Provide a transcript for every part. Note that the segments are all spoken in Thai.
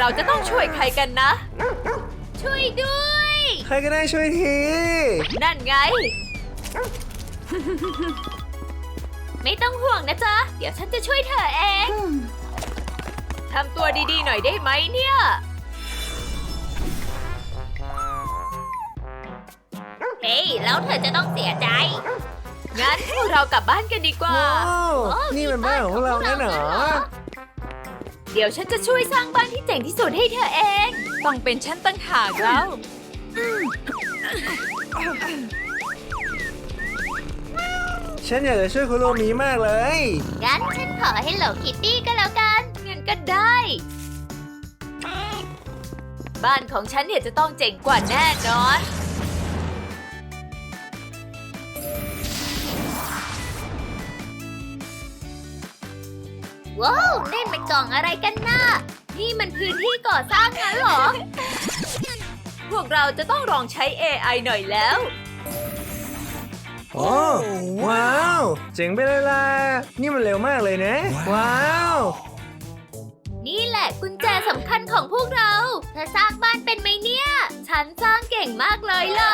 เราจะต้องช่วยใครกันนะ ช่วยด้วย ใครก็ได้ช่วยที นั่นไง ไม่ต้องห่วงนะจ๊ะ เดี๋ยวฉันจะช่วยเธอเองทำตัวดีๆหน่อยได้ไหมเนี่ย เฮ้ย แล้วเธอจะต้องเสียใจ งั้นพวกเรากลับบ้านกันดีกว่าว้าวโอ้นี่มันบ้านของเราแน่หนอ เดี๋ยวฉันจะช่วยสร้างบ้านที่เจ๋งที่สุดให้เธอเอง ต้องเป็นฉันตั้งหากแล้วฉันอยากจะช่วยคุณโรมีมากเลย งั้นฉันขอให้เหลคิตตี้ก็แล้วกัน งั้นก็ได้ บ้านของฉันเนี่ยจะต้องเจ๋งกว่าแน่นอน ว้าวนี่มันกล่องอะไรกันน่ะนี่มันพื้นที่ก่อสร้างงั้นเหรอ พวกเราจะต้องลองใช้ AI หน่อยแล้ว โอ้ว้าว เจ๋งไปเลยล่ะ นี่มันเร็วมากเลยนะ ว้าว นี่แหละกุญแจสำคัญของพวกเราเธอสร้างบ้านเป็นไหมเนี่ย ฉันสร้างเก่งมากเลยล่ะ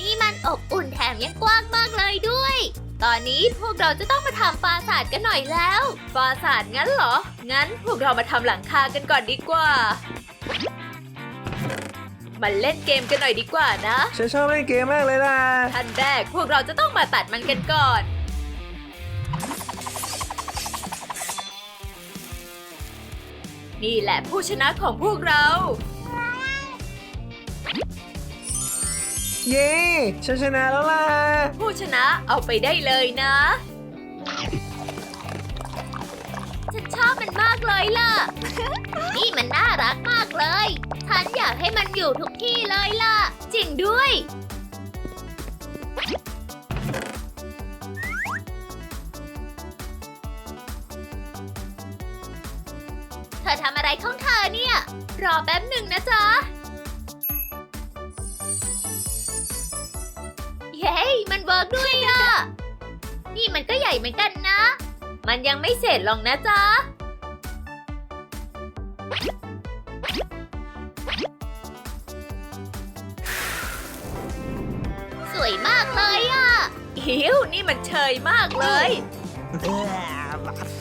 นี่มันอบอุ่นแถมยังกว้างมากเลยด้วย ตอนนี้พวกเราจะต้องมาทำปราสาทกันหน่อยแล้ว ปราสาทงั้นเหรอ งั้นพวกเรามาทำหลังคากันก่อนดีกว่า มาเล่นเกมกันหน่อยดีกว่านะ ฉันชอบเล่นเกมมากเลยล่ะ ขั้นแรกพวกเราจะต้องมาตัดมันกันก่อน นี่แหละผู้ชนะของพวกเรา เย้ฉันชนะแล้วล่ะ ผู้ชนะเอาไปได้เลยนะ ฉันชอบมันมากเลยล่ะ นี่มันน่ารักมากเลย ฉันอยากให้มันอยู่ทุกที่เลยล่ะ จริงด้วย เธอทำอะไรของเธอเนี่ย รอแป๊บหนึ่งนะจ๊ะ เวิร์กด้วยอะนี่มันก็ใหญ่เหมือนกันนะ มันยังไม่เสร็จหรอกนะจ๊ะ สวยมากเลยอะอิวนี่มันเชยมากเลย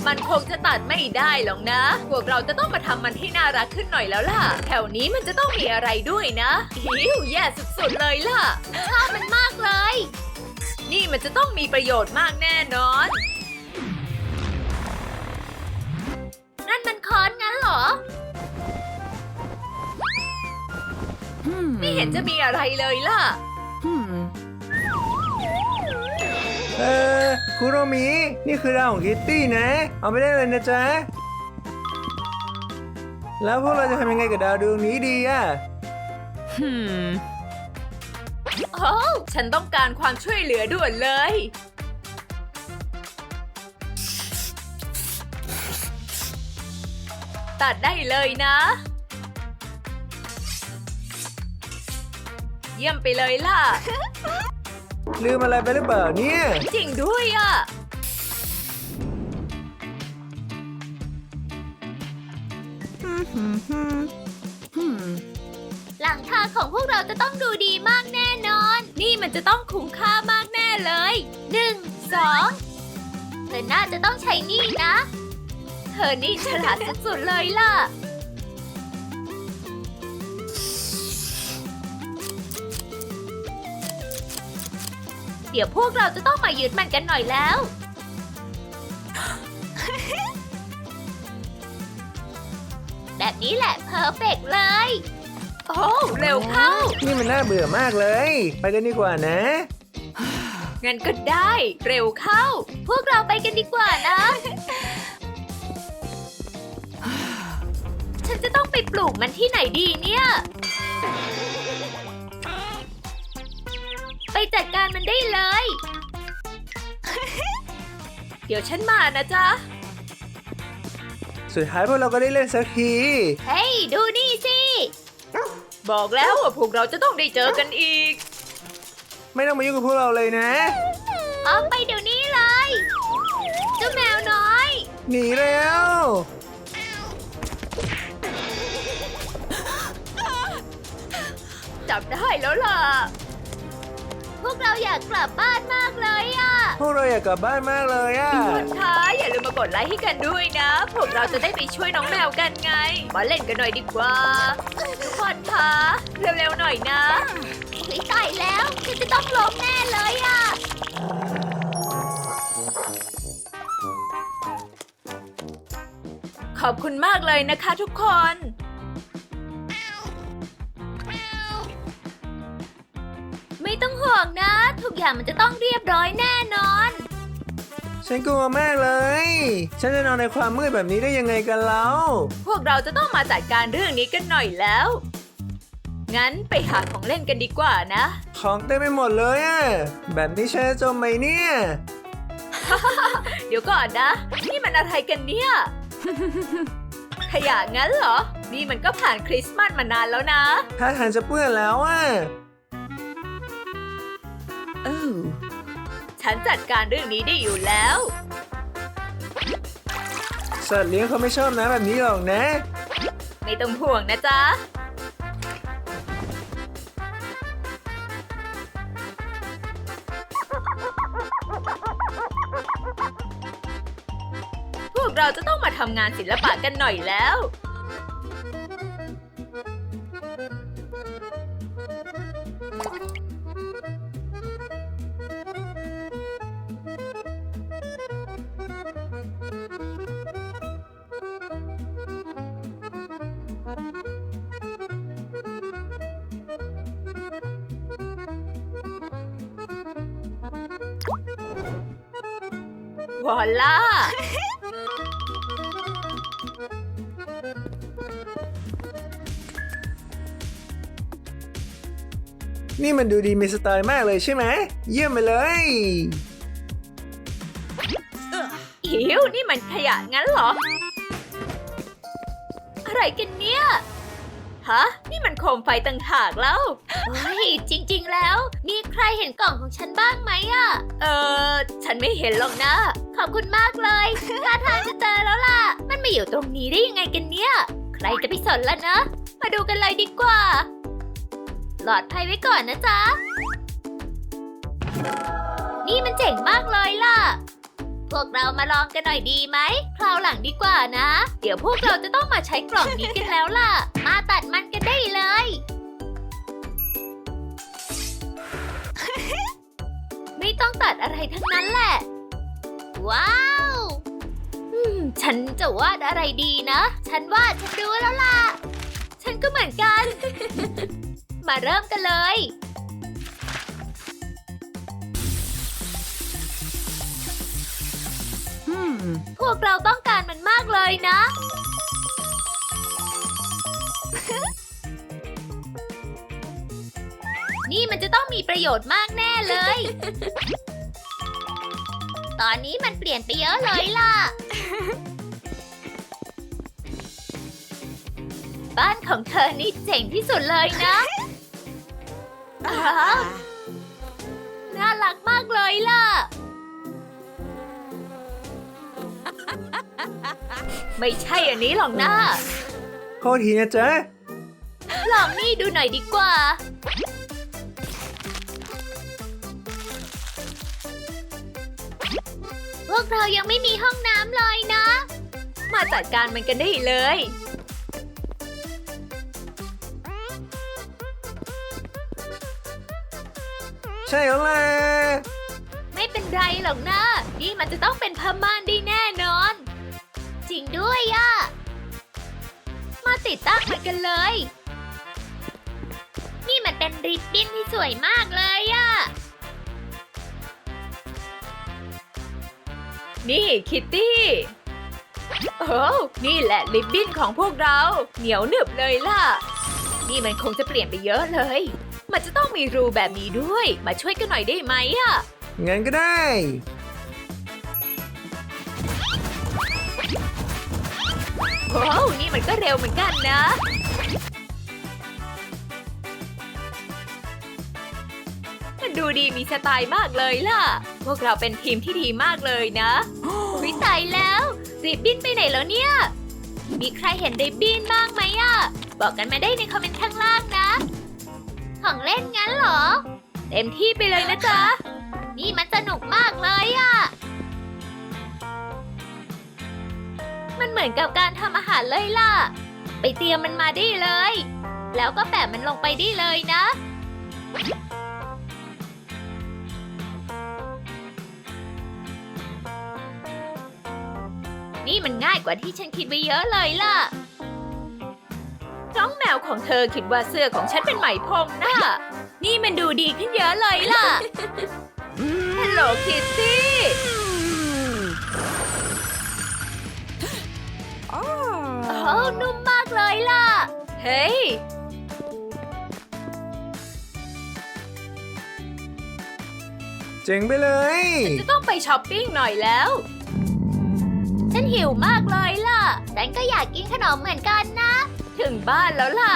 มันคงจะตัดไม่ได้หรอกนะ พวกเราจะต้องมาทำมันให้น่ารักขึ้นหน่อยแล้วล่ะ แถวนี้มันจะต้องมีอะไรด้วยนะอิวแย่สุดๆเลยล่ะชอบมันมากเลย นี่มันจะต้องมีประโยชน์มากแน่นอน นั่นมันค้อนงั้นเหรอ ไม่เห็นจะมีอะไรเลยล่ะ เออคุโรมิ นี่คือดาวของคิตตี้นะ เอาไปได้เลยนะจ๊ะ แล้วพวกเราจะทำยังไงกับดาวดวงนี้ดีอะ โอ้วฉันต้องการความช่วยเหลือด่วนเลย ตัดได้เลยนะ เยี่ยมไปเลยล่ะ ลืมอะไรไปหรือเปล่าเนี่ย จริงด้วยอะหลังคาของพวกเราจะต้องดูดีมากแน่ นี่มันจะต้องคุ้มค่ามากแน่เลยหนึ่งสองเธอน่าจะต้องใช้นี่นะ เธอนี่ฉลาดสุดๆเลยล่ะ เดี๋ยวพวกเราจะต้องมายึดมันกันหน่อยแล้ว แบบนี้แหละเพอร์เฟกเลย โอ้เร็วเข้า นี่มันน่าเบื่อมากเลย ไปกันดีกว่านะ งั้นก็ได้ เร็วเข้า พวกเราไปกันดีกว่านะ ฉันจะต้องไปปลูกมันที่ไหนดีเนี่ย ไปจัดการมันได้เลย เดี๋ยวฉันมานะจ๊ะ สุดท้ายพวกเราก็ได้เล่นสักที เฮ้ย ดูนี่สิ บอกแล้วว่าพวกเราจะต้องได้เจอกันอีก ไม่ต้องมายุ่งกับพวกเราเลยนะ ออกไปเดี๋ยวนี้เลย เจ้าแมวน้อย หนีแล้ว จับได้แล้วล่ะ พวกเราอยากกลับบ้านมากเลยอะพวกเราอยากกลับบ้านมากเลยอะทุกคนคะอย่าลืมมากดไลค์ให้กันด้วยนะ พวกเราจะได้ไปช่วยน้องแมวกันไง มาเล่นกันหน่อยดีกว่า ทุกคนคะเร็วๆหน่อยนะอุ๊ยตายแล้วฉันจะต้องล้มแน่เลยอะ ขอบคุณมากเลยนะคะทุกคน ไม่ต้องห่วงนะ ทุกอย่างมันจะต้องเรียบร้อยแน่นอน ฉันกลัวมากเลย ฉันจะนอนในความมืดแบบนี้ได้ยังไงกันเล่าพวกเราจะต้องมาจัดการเรื่องนี้กันหน่อยแล้ว งั้นไปหาของเล่นกันดีกว่านะ ของเต็มไปหมดเลยอะแบบนี้ฉันจะจมไหมเนี่ย เดี๋ยวก่อนนะ นี่มันอะไรกันเนี่ย ขยะงั้นเหรอ นี่มันก็ผ่านคริสต์มาสมานานแล้วนะ ถ้าทางจะเปื้อนแล้วอะฉันจัดการเรื่องนี้ได้อยู่แล้ว สัตว์เลี้ยงเขาไม่ชอบนะแบบนี้หรอกนะ ไม่ต้องห่วงนะจ๊ะ เราจะต้องมาทำงานศิลปะกันหน่อยแล้ว นี่มันดูดีมีสไตล์มากเลยใช่ไหม เยี่ยมไปเลยอิวนี่มันขยะงั้นเหรอ อะไรกันเนี่ย ฮะ นี่มันโคมไฟต่างหากแล้วเฮ้ยจริง ๆ แล้ว มีใครเห็นกล่องของฉันบ้างไหมอะ เออ ฉันไม่เห็นหรอกนะ ขอบคุณมากเลยท่าทางจะเจอแล้วล่ะ มันมาอยู่ตรงนี้ได้ยังไงกันเนี่ย ใครจะไปสนล่ะนะ มาดูกันเลยดีกว่าป ลอดภัยไว้ก่อนนะจ๊ะ นี่มันเจ๋งมากเลยล่ะ พวกเรามาลองกันหน่อยดีไหม คราวหลังดีกว่านะ เดี๋ยวพวกเราจะต้องมาใช้กล่องนี้กันแล้วล่ะ มาตัดมันกันได้เลย ไม่ต้องตัดอะไรทั้งนั้นแหละ ว้าวฉันจะวาดอะไรดีนะ ฉันวาดฉันรู้แล้วล่ะ ฉันก็เหมือนกัน มาเริ่มกันเลย พวกเราต้องการมันมากเลยนะ นี่มันจะต้องมีประโยชน์มากแน่เลย ตอนนี้มันเปลี่ยนไปเยอะเลยล่ะ บ้านของเธอนี่เจ๋งที่สุดเลยนะอ้าว น่ารักมากเลยล่ะ ไม่ใช่อันนี้หรอกนะโทษทีนะจ๊ะลองนี่ดูหน่อยดีกว่า พวกเรายังไม่มีห้องน้ำเลยนะ มาจัดการมันกันได้เลย ใช่แล้วล่ะไม่เป็นไรหรอกนะนี่มันจะต้องเป็นผ้าม่านได้แน่นอน จริงด้วยอะมาติดตั้งมันกันเลย นี่มันเป็นริบบิ้นที่สวยมากเลยอะนี่คิตตี้โอ้นี่แหละริบบิ้นของพวกเรา เหนียวหนึบเลยล่ะ นี่มันคงจะเปลี่ยนไปเยอะเลย มันจะต้องมีรูแบบนี้ด้วย มาช่วยกันหน่อยได้ไหมอะงั้นก็ได้ โอ้วนี่มันก็เร็วเหมือนกันนะรมันดูดีมีสไตล์มากเลยล่ะ พวกเราเป็นทีมที่ดีมากเลยนะวิตายแล้วริบบิ้นไปไหนแล้วเนี่ย มีใครเห็นริบบิ้นบ้างไหมอะบอกกันมาได้ในคอมเมนต์ข้างล่างนะ ของเล่นงั้นเหรอ เต็มที่ไปเลยนะจ๊ะ นี่มันสนุกมากเลยอะมันเหมือนกับการทำอาหารเลยล่ะ ไปเตรียมมันมาได้เลย แล้วก็แปะมันลงไปได้เลยนะ นี่มันง่ายกว่าที่ฉันคิดไว้เยอะเลยล่ะ น้องแมวของเธอคิดว่าเสื้อของฉันเป็นไหมพรมนะนี่มันดูดีขึ้นเยอะเลยล่ะ ฮัลโหลคิตตี้โอ้นุ่มมากเลยล่ะ เฮ้ย เจ๋งไปเลย จะต้องไปช้อปปิ้งหน่อยแล้ว ฉันหิวมากเลยล่ะ ฉันก็อยากกินขนมเหมือนกันนะ ถึงบ้านแล้วล่ะ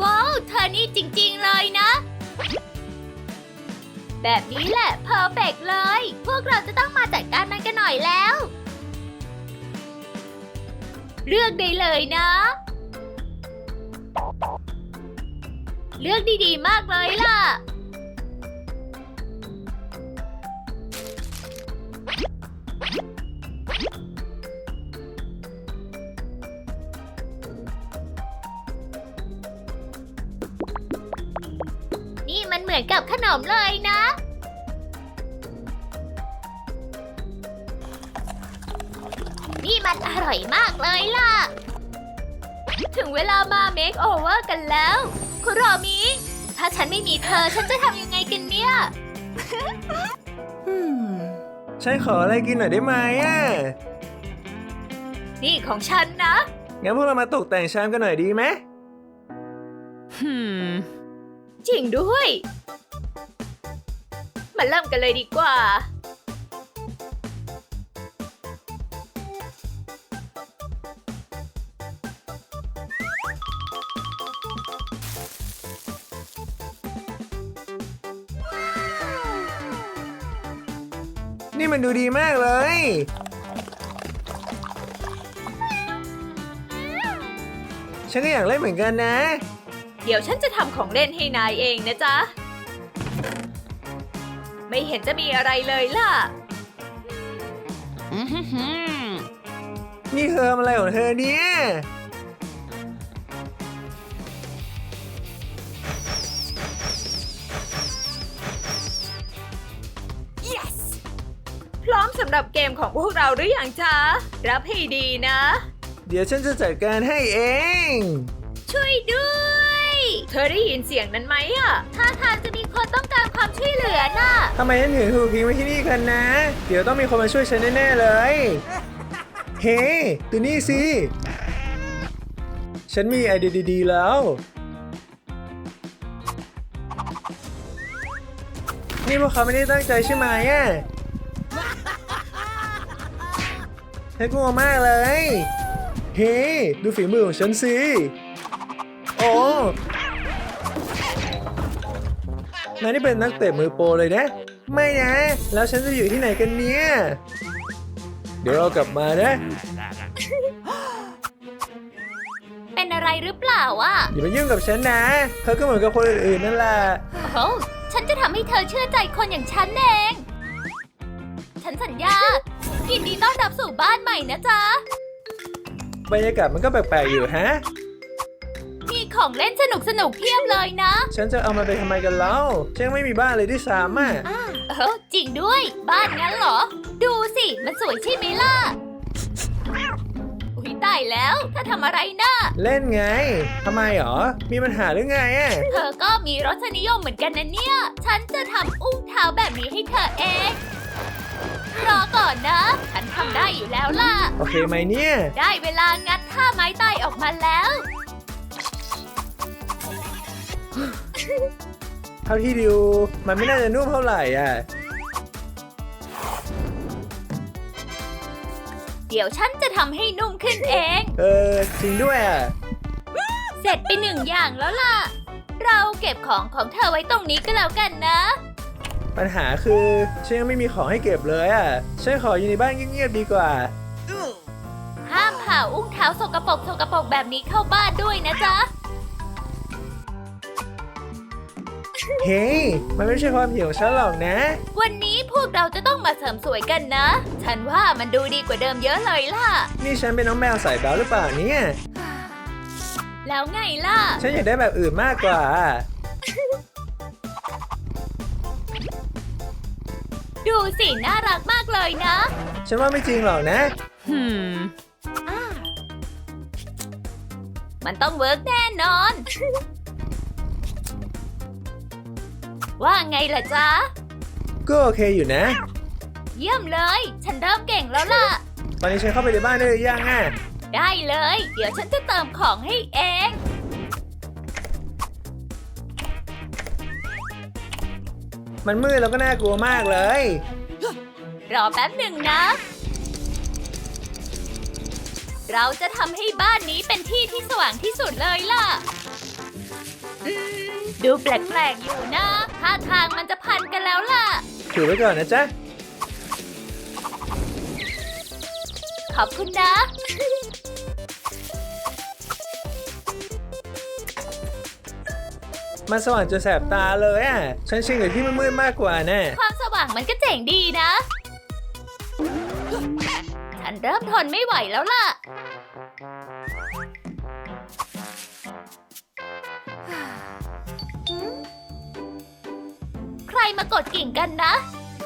ว้าว เธอนี่จริงๆเลยนะ แบบนี้แหละเพอร์เฟกเลย พวกเราจะต้องมาจัดการมันกันหน่อยแล้ว เลือกได้เลยนะ เลือกดีๆมากเลยล่ะ นกับขนมเลยนะ นี่มันอร่อยมากเลยล่ะ ถึงเวลามาเมคโอเวอร์กันแล้ว คุณรอมีถ้าฉันไม่มีเธอฉันจะทำยังไงกันเนี่ย ฉันขออะไรกินหน่อยได้ไหมอะ นี่ของฉันนะ งั้นพวกเรามาตกแต่งชามกันหน่อยดีไหม จริงด้วย มาเริ่มกันเลยดีกว่า นี่มันดูดีมากเลย ฉันก็อยากเล่นเหมือนกันนะ เดี๋ยวฉันจะทำของเล่นให้นายเองนะจ๊ะ ไม่เห็นจะมีอะไรเลยล่ะ นี่เธอทำอะไรของเธอเนี่ยพร้อมสำหรับเกมของพวกเราหรืออยังจ๊ะ รับให้ดีนะ เดี๋ยวฉันจะจัดการให้เอง ช่วยด้วยเธอได้ยินเสียงนั้นไหมอะท่าทางจะมีคนต้องการความช่วยเหลือน่ะ ทำไมฉันถึงถูกทิ้งไว้ที่นี่กันนะ เดี๋ยวต้องมีคนมาช่วยฉันแน่ๆเลย เฮ้ตัวนี้สิ ฉันมีไอเดียดีๆแล้ว นี่พวกเขาไม่ได้ตั้งใจใช่ไหมอะฉันกลัวมากเลย เฮ้ดูฝีมือของฉันสิ โอ้ นายนี่เป็นนักเตะมือโปรเลยนะ ไม่นะ แล้วฉันจะอยู่ที่ไหนกันเนี่ย เดี๋ยวเรากลับมานะ เป็นอะไรหรือเปล่าอะอย่ามายุ่งกับฉันนะ เธอก็เหมือนกับคนอื่นๆนั่นแหละ โอ้ฉันจะทำให้เธอเชื่อใจคนอย่างฉันเอง ฉันสัญญา ยินดีต้อนรับสู่บ้านใหม่นะจ๊ะ บรรยากาศมันก็แปลกๆอยู่ฮะมี ของเล่นสนุกสนุกๆเพียบเลยนะฉันจะเอามาไปทำไมกันเล่าฉันยังไม่มีบ้านเลยที่สามอะเออจริงด้วย บ้านงั้นเหรอ ดูสิ มันสวยใช่ไหมล่ะอุ้ยตายแล้ว ถ้าทำอะไรนะ่ะเล่นไงทำไมหรอ มีปัญหาหรือไงอะเธอก็มีรสนิยมเหมือนกันนะเนี่ย ฉันจะทำอุ้งเท้าแบบนี้ให้เธอเองรอก่อนนะ ฉันทำได้อยู่แล้วล่ะ โอเคไหมเนี่ย ได้เวลางัดท่าไม้ตายออกมาแล้ว เท่าที่ดูมันไม่น่าจะนุ่มเท่าไหร่อะ เดี๋ยวฉันจะทำให้นุ่มขึ้นเอง เออจริงด้วยอะ เสร็จไปหนึ่งอย่างแล้วล่ะ เราเก็บของของเธอไว้ตรงนี้ก็แล้วกันนะ ปัญหาคือฉันยังไม่มีของให้เก็บเลยอะฉันขออยู่ในบ้านเงียบๆดีกว่า ห้ามผ่าอุ้งเท้าสกปรกสกปรกแบบนี้เข้าบ้านด้วยนะจ๊ะ เฮ้ย มันไม่ใช่ความผิดของฉันหรอกนะ วันนี้พวกเราจะต้องมาเสริมสวยกันนะ ฉันว่ามันดูดีกว่าเดิมเยอะเลยล่ะ นี่ฉันเป็นน้องแมวสายแบ๊วหรือเปล่าเนี่ย แล้วไงล่ะ ฉันอยากได้แบบอื่นมากกว่า ดูสิน่ารักมากเลยนะฉันว่าไม่จริงหรอกนะมันต้องเวิร์กแน่นอน ว่าไงล่ะจ๊ะ ก็โอเคอยู่นะ เยี่ยมเลย ฉันเริ่มเก่งแล้วล่ะ ตอนนี้ฉันเข้าไปในบ้านได้หรือยังอะ ได้เลย เดี๋ยวฉันจะเติมของให้เอง มันมืดแล้วก็น่ากลัวมากเลย รอแป๊บหนึ่งนะ เราจะทำให้บ้านนี้เป็นที่ที่สว่างที่สุดเลยล่ะ อืม ดูแปลกๆอยู่นะท่าทางมันจะพันกันแล้วล่ะ ถือไว้ก่อนนะจ๊ะ ขอบคุณนะ มันสว่างจนแสบตาเลยอะ ฉันชินกับที่มันมืดมากกว่าแน่ความสว่างมันก็เจ๋งดีนะ ฉันเริ่มทนไม่ไหวแล้วล่ะ รมากดกิ่งกันนะ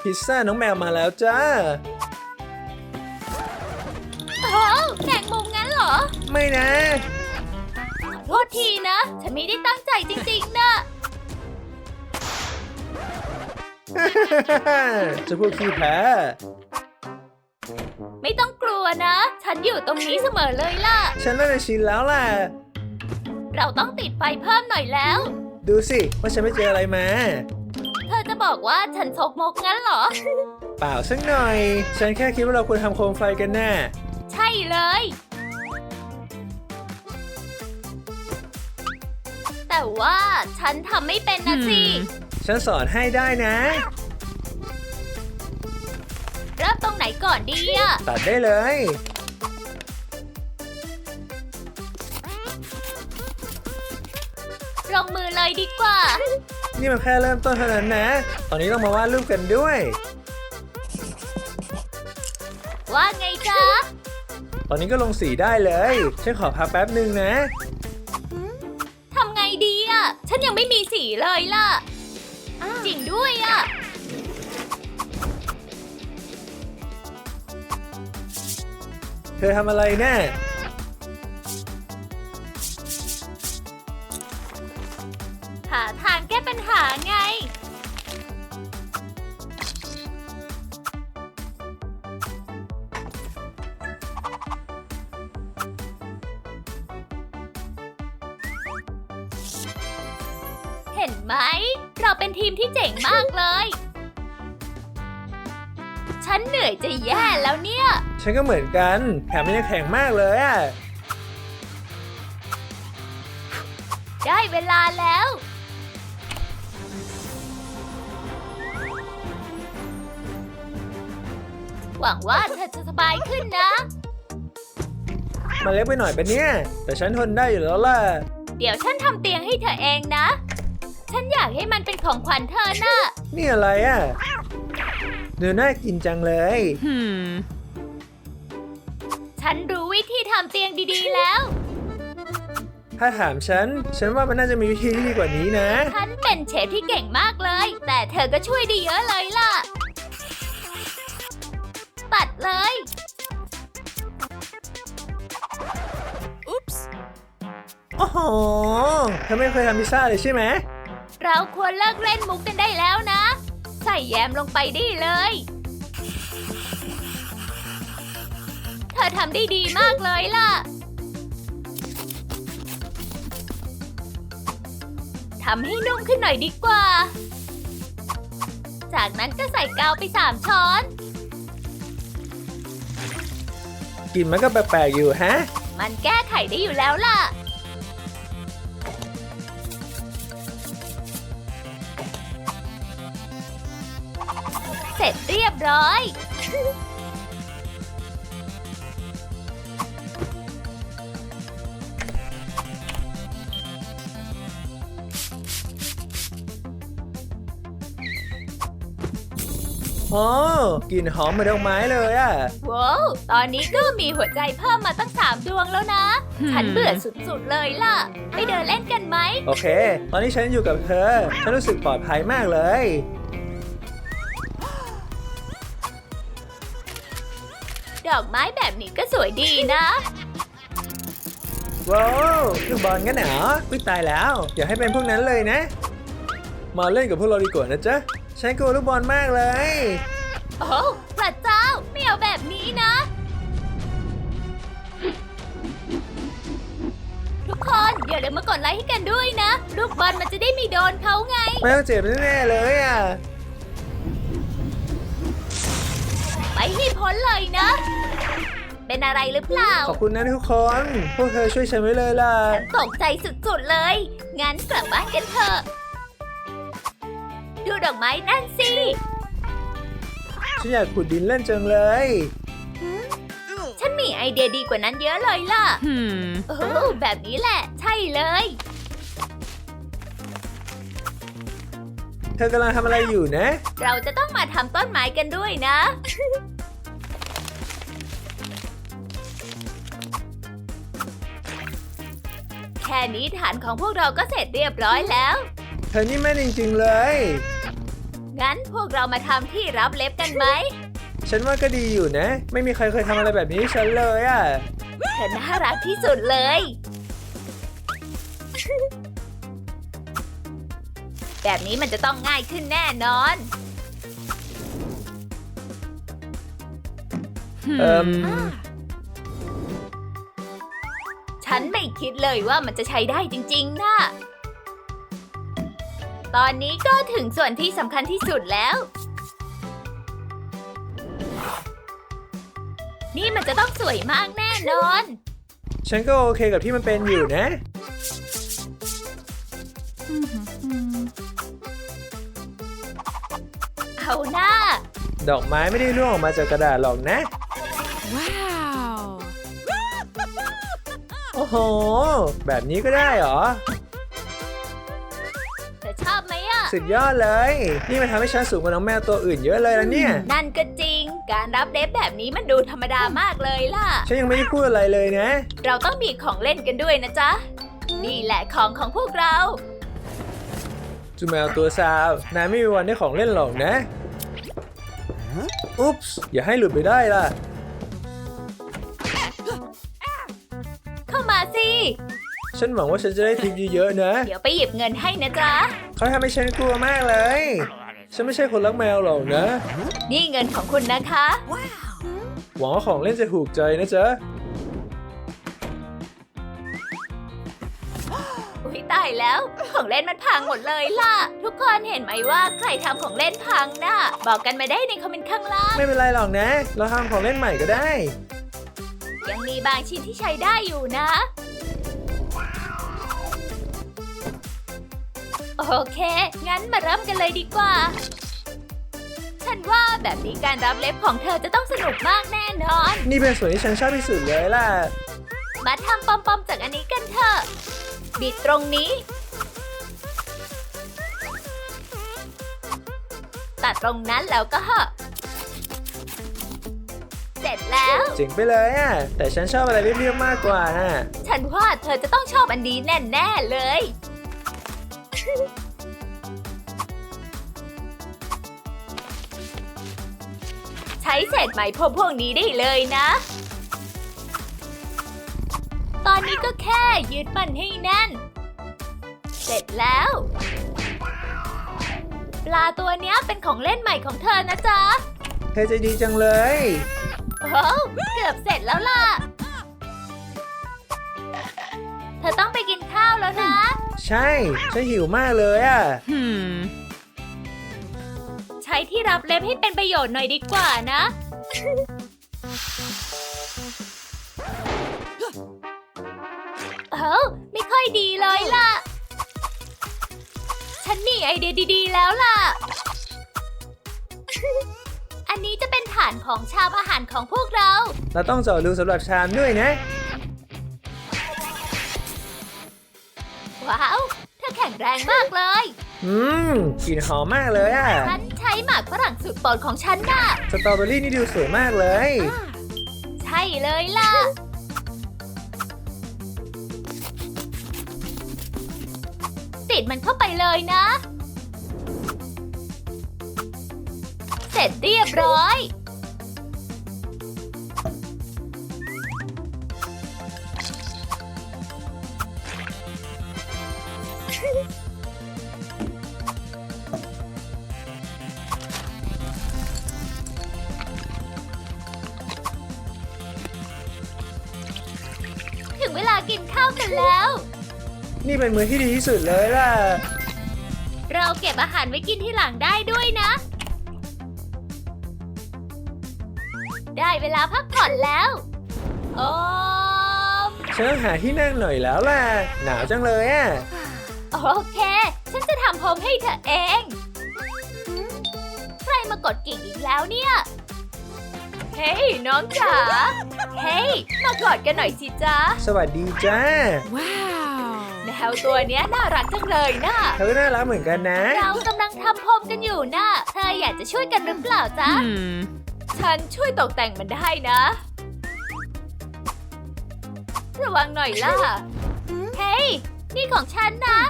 พิซซ่าน้องแมวมาแล้วจ้า โอ้แข่งมุมงั้นเหรอ ไม่นะ โทษทีนะ ฉันไม่ได้ตั้งใจจริงๆนะ จะพูดขี้แพ้ ไม่ต้องกลัวนะ ฉันอยู่ตรงนี้เสมอเลยล่ะ ฉันน่าจะชินแล้วล่ะ เราต้องติดไฟเพิ่มหน่อยแล้ว ดูสิ ว่าฉันไม่เจออะไรมา เธอจะบอกว่าฉันชกมกงั้นเหรอ เปล่าสักหน่อย ฉันแค่คิดว่าเราควรทำโคมไฟกันแน่ ใช่เลย แต่ว่าฉันทำไม่เป็นนะสิ ฉันสอนให้ได้นะ เริ่มตรงไหนก่อนดีอะตัดได้เลย ลงมือเลยดีกว่า นี่มันแค่เริ่มต้นเท่านั้นนะ ตอนนี้ต้องมาวาดรูปกันด้วย ว่าไงจ๊ะตอนนี้ก็ลงสีได้เลย ฉันขอพักแป๊บหนึ่งนะ ทำไงดีอะฉันยังไม่มีสีเลยล่ะ จริงด้วยอะเธอทำอะไรแน่ ปัญหาไง เห็นไหม เราเป็นทีมที่เจ๋งมากเลย ฉันเหนื่อยจะแย่แล้วเนี่ย ฉันก็เหมือนกัน แถมมันยังแข็งมากเลยอะ ได้เวลาแล้ว หวังว่าเธอจะสบายขึ้นนะ มันเล็กไปหน่อยปะเนี่ย แต่ฉันทนได้อยู่แล้วล่ะ เดี๋ยวฉันทำเตียงให้เธอเองนะ ฉันอยากให้มันเป็นของขวัญเธอน่ะ นี่อะไรอะเนื้อน่ากินจังเลย ฉันรู้วิธีทำเตียงดีๆแล้ว ถ้าถามฉัน ฉันว่ามันน่าจะมีวิธีที่ดีกว่านี้นะ ฉันเป็นเชฟที่เก่งมากเลย แต่เธอก็ช่วยได้เยอะเลยล่ะ ตัดเลยโอ้โหเธอไม่เคยทำพิซซ่าเลยใช่ไหม เราควรเลิกเล่นมุกกันได้แล้วนะ ใส่แยมลงไปได้เลย เธอทำได้ดีมากเลยล่ะ ทำให้นุ่มขึ้นหน่อยดีกว่า จากนั้นก็ใส่กาวไปสามช้อน กลิ่นมันก็แปลกๆอยู่ฮะ มันแก้ไขได้อยู่แล้วล่ะ เสร็จเรียบร้อย โอ้กลิ่นหอมเหมือนดอกไม้เลยอะว้าวตอนนี้ก็มีหัวใจเพิ่มมาตั้งสามดวงแล้วนะ ฉันเบื่อสุดๆเลยล่ะ ไปเดินเล่นกันไหม โอเค ตอนนี้ฉันอยู่กับเธอ ฉันรู้สึกปลอดภัยมากเลย ดอกไม้แบบนี้ก็สวยดีนะ ว้าวลูกบอลกันเหรออุ๊ยตายแล้ว อย่าให้เป็นพวกนั้นเลยนะ มาเล่นกับพวกเราดีกว่านะจ๊ะ ฉันกลัวลูกบอลมากเลย โอ้พระเจ้าไม่เอาแบบนี้นะ ทุกคนอย่าลืมมากดไลค์ให้กันด้วยนะ ลูกบอลมันจะได้ไม่โดนเขาไง ไม่ต้องเจ็บแน่ๆเลยอะ ไปให้พ้นเลยนะ เป็นอะไรหรือเปล่า ขอบคุณนะทุกคน พวกเธอช่วยฉันไว้เลยล่ะฉันตกใจสุดๆเลย งั้นกลับบ้านกันเถอะ ดูดอกไม้นั่นสิ ฉันอยากขุดดินเล่นจังเลย ฉันมีไอเดียดีกว่านั้นเยอะเลยล่ะโอ้แบบนี้แหละ ใช่เลย เธอกำลังทำอะไรอยู่นะ เราจะต้องมาทำต้นไม้กันด้วยนะ แค่นี้ฐานของพวกเราก็เสร็จเรียบร้อยแล้ว เธอนี่แม่นจริงๆเลย งั้นพวกเรามาทำที่รับเล็บกันไหม ฉันว่าก็ดีอยู่นะ ไม่มีใครเคยทำอะไรแบบนี้ให้ฉันเลยอะเธอน่ารักที่สุดเลย แบบนี้มันจะต้องง่ายขึ้นแน่นอน เอิมฉันไม่คิดเลยว่ามันจะใช้ได้จริง ๆนะ ตอนนี้ก็ถึงส่วนที่สำคัญที่สุดแล้ว นี่มันจะต้องสวยมากแน่นอน ฉันก็โอเคกับที่มันเป็นอยู่นะ เอาหน้า ดอกไม้ไม่ได้ร่วงออกมาจากกระดาษหรอกนะ Wow! โอ้โห แบบนี้ก็ได้เหรอ สุดยอดเลย นี่มันทำให้ฉันสูงกว่าน้องแมวตัวอื่นเยอะเลยนะเนี่ย นั่นก็จริง การรับเล็บแบบนี้มันดูธรรมดามากเลยล่ะ ฉันยังไม่ได้พูดอะไรเลยนะ เราต้องมีของเล่นกันด้วยนะจ๊ะ นี่แหละของของพวกเรา จูแมวตัวสาวนายไม่มีวันได้ของเล่นหรอกนะ อุ๊ปส์อย่าให้หลุดไปได้ล่ะ เข้ามาสิ ฉันหวังว่าฉันจะได้ทิปเยอะๆนะ เดี๋ยวไปหยิบเงินให้นะจ๊ะ เขาทำให้ฉันกลัวมากเลย ฉันไม่ใช่คนรักแมวหรอกนะ นี่เงินของคุณนะคะ หวังว่าของเล่นจะถูกใจนะจ๊ะ อุ้ยตายแล้ว ของเล่นมันพังหมดเลยล่ะ ทุกคนเห็นไหมว่าใครทำของเล่นพังน่ะ บอกกันมาได้ในคอมเมนต์ข้างล่าง ไม่เป็นไรหรอกนะ เราทำของเล่นใหม่ก็ได้ ยังมีบางชิ้นที่ใช้ได้อยู่นะ โอเค งั้นมาเริ่มกันเลยดีกว่า ฉันว่าแบบนี้การรับเล็บของเธอจะต้องสนุกมากแน่นอน นี่เป็นส่วนที่ฉันชอบที่สุดเลยล่ะ มาทำปอมๆจากอันนี้กันเถอะ บิดตรงนี้ ตัดตรงนั้นแล้วก็เสร็จแล้ว เจ๋งไปเลยอะ แต่ฉันชอบอะไรเรียบๆมากกว่าน่ะ ฉันว่าเธอจะต้องชอบอันนี้แน่ๆเลย ช้เศษไหมพรมพวกนี้ได้เลยนะ ตอนนี้ก็แค่ยึดมันให้แน่น เสร็จแล้ว ปลาตัวเนี้ยเป็นของเล่นใหม่ของเธอนะจ๊ะ เธอใจดีจังเลย โอ้เกือบเสร็จแล้วล่ะ เธอต้องไปกินข้าวแล้วนะ ใช่ ฉันหิวมากเลยอะ Hmm. ใช้ที่รับเล็บให้เป็นประโยชน์หน่อยดีกว่านะ เอ้าไม่ค่อยดีเลยล่ะ ฉันมีไอเดียดีๆแล้วล่ะ อันนี้จะเป็นฐานของชามอาหารของพวกเรา เราต้องเจาะรูสำหรับชามด้วยนะ ว้าว เธอแข็งแรงมากเลย อืมกลิ่นหอมมากเลยอะฉันใช้หมากฝรั่งสุดโปรดของฉันน่ะ สตรอเบอรี่นี่ดูสวยมากเลย ใช่เลยล่ะ ติดมันเข้าไปเลยนะ เสร็จเรียบร้อย เป็นมือที่ดีที่สุดเลยล่ะ เราเก็บอาหารไว้กินที่หลังได้ด้วยนะ ได้เวลาพักผ่อนแล้ว โอ้มฉันต้องหาที่นั่งหน่อยแล้วล่ะ หนาวจังเลยอะโอเค ฉันจะทำผมให้เธอเองหืมใครมากดกิ่งอีกแล้วเนี่ย เฮ้ยน้องจ๋า เฮ้ยมากอดกันหน่อยสิจ๊ะ สวัสดีจ้า Wow. แม วตัวเนี้ยน่ารักจังเลยนะเธอก็น่ารักเหมือนกันนะ เรากำลังทำผมกันอยู่นะเธออยากจะช่วยกันหรือเปล่าจ๊ะ Hmm. ฉันช่วยตกแต่งมันได้นะ ระวังหน่อยล่ะ เฮ้ย นี่ของฉันนะ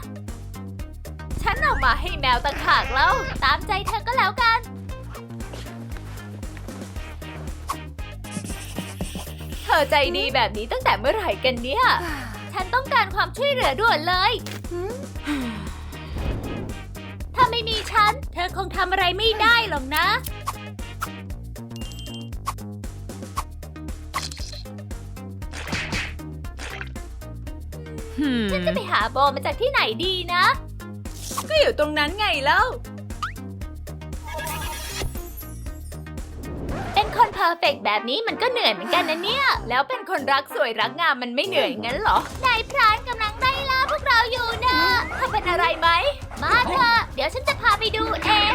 ฉันเอามาให้แมวตะขากแล้ว ตามใจเธอก็แล้วกัน เธอใจดีแบบนี้ตั้งแต่เมื่อไหร่กันเนี่ย ฉันต้องการความช่วยเหลือด่วนเลยถ้าไม่มีฉัน เธอคงทำอะไรไม่ได้หรอกนะ Hmm. จะไปหาโบมาจากที่ไหนดีนะ ก็อยู่ตรงนั้นไงแล้ว เป็นคนเพอร์เฟกต์แบบนี้มันก็เหนื่อยเหมือนกันนะเนี่ย แล้วเป็นคนรักสวยรักงามมันไม่เหนื่อยงั้นเหรอนายพรานกำลังไล่ล่าพวกเราอยู่นะเธอเป็นอะไรไหม มาเถอะ เดี๋ยวฉันจะพาไปดูเอง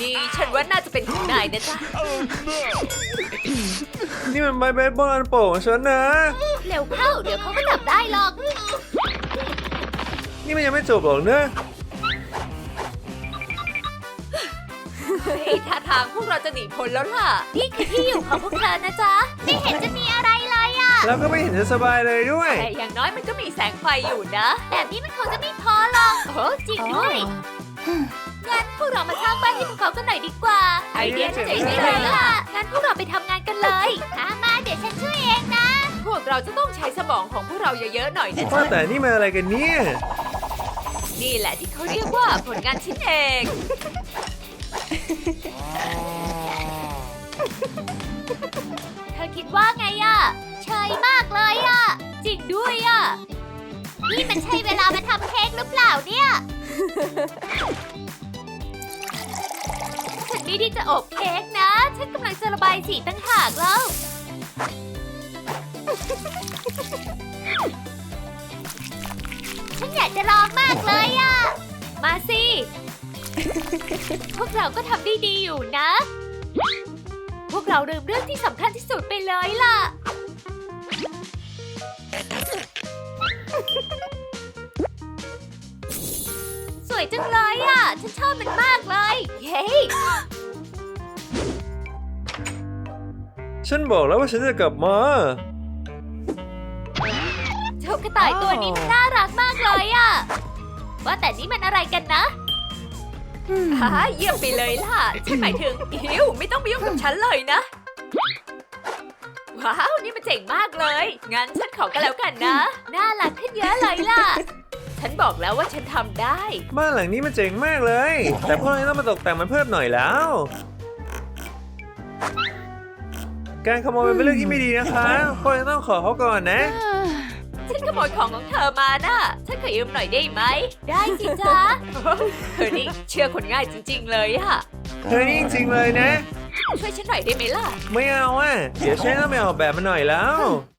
ดีฉันว่าน่าจะเป็นของนายนะจ๊ะ นี่มันใบเบสบอลอันโปร่งของฉันนะ เร็วเข้า เดี๋ยวเขาก็จับได้หรอก นี่มันยังไม่จบหรอกเนอะเฮ้ยท่าทางพวกเราจะหนีพ้นแล้วล่ะ นี่คือที่อยู่ของพวกเธอนะจ๊ะ ไม่เห็นจะมีอะไรเลยอะแล้วก็ไม่เห็นจะสบายเลยด้วย แต่อย่างน้อยมันก็มีแสงไฟอยู่นะ แบบนี้มันคงจะไม่พอหรอกโอ้จริงด้วยงั้นพวกเรามาสร้างบ้านให้พวกเขากันหน่อยดีกว่า ไอเดียเจ๋งๆเลยล่ะ งั้นพวกเราไปทำงานกันเลยมามาเดี๋ยวฉันช่วยเองนะ พวกเราจะต้องใช้สมองของพวกเราเยอะๆหน่อยนะว่าจ๊ะแต่นี่มันอะไรกันเนี่ย นี่แหละที่เขาเรียกว่าผลงานชิ้นเองเธอคิดว่าไงอะเชยมากเลยอะจริงด้วยอะนี่มันใช่เวลามาทำเค้กหรือเปล่าเนี่ย ฉันไม่ได้จะอบเค้กนะ ฉันกำลังจะระบายสีตั้งหากแล้ว ฉันอยากจะลองมากเลยอะมาสิ พวกเราก็ทำได้ดีอยู่นะ พวกเราลืมเรื่องที่สำคัญที่สุดไปเลยล่ะ สวยจังเลยอะ ฉันชอบมันมากเลย เย้ฉันบอกแล้วว่าฉันจะกลับมา ระต่ายตัวนี้มันน่ารักมากเลยอะ ว่าแต่นี่มันอะไรกันนะฮ่าเยี่ยมไปเลยล่ะ ฉันหมายถึงอิวไม่ต้องไปยุ่งกับฉันเลยนะ ว้าว นี่มันเจ๋งมากเลย งั้นฉันขอกันแล้วกันนะ น่ารักขึ้นเยอะเลยล่ะ ฉันบอกแล้วว่าฉันทำได้ บ้านหลังนี้มันเจ๋งมากเลย แต่พวกเรายังต้องมาตกแต่งมันเพิ่มหน่อยแล้ว การขโมยเป็นเรื่องที่ไม่ดีนะคะพวกเราต้องขอเขาก่อนนะ ฉันขโมยของของเธอมาน่ะ ฉันขอยืมหน่อยได้ไหม ได้สิจ๊ะ เธอนี่เชื่อคนง่ายจริง ๆ เลยอะเธอนี่จริงๆเลยนะ ช่วยฉันหน่อยได้ไหมล่ะ ไม่เอาอะ เดี๋ยวฉันต้องไปออกแบบมันหน่อยแล้ว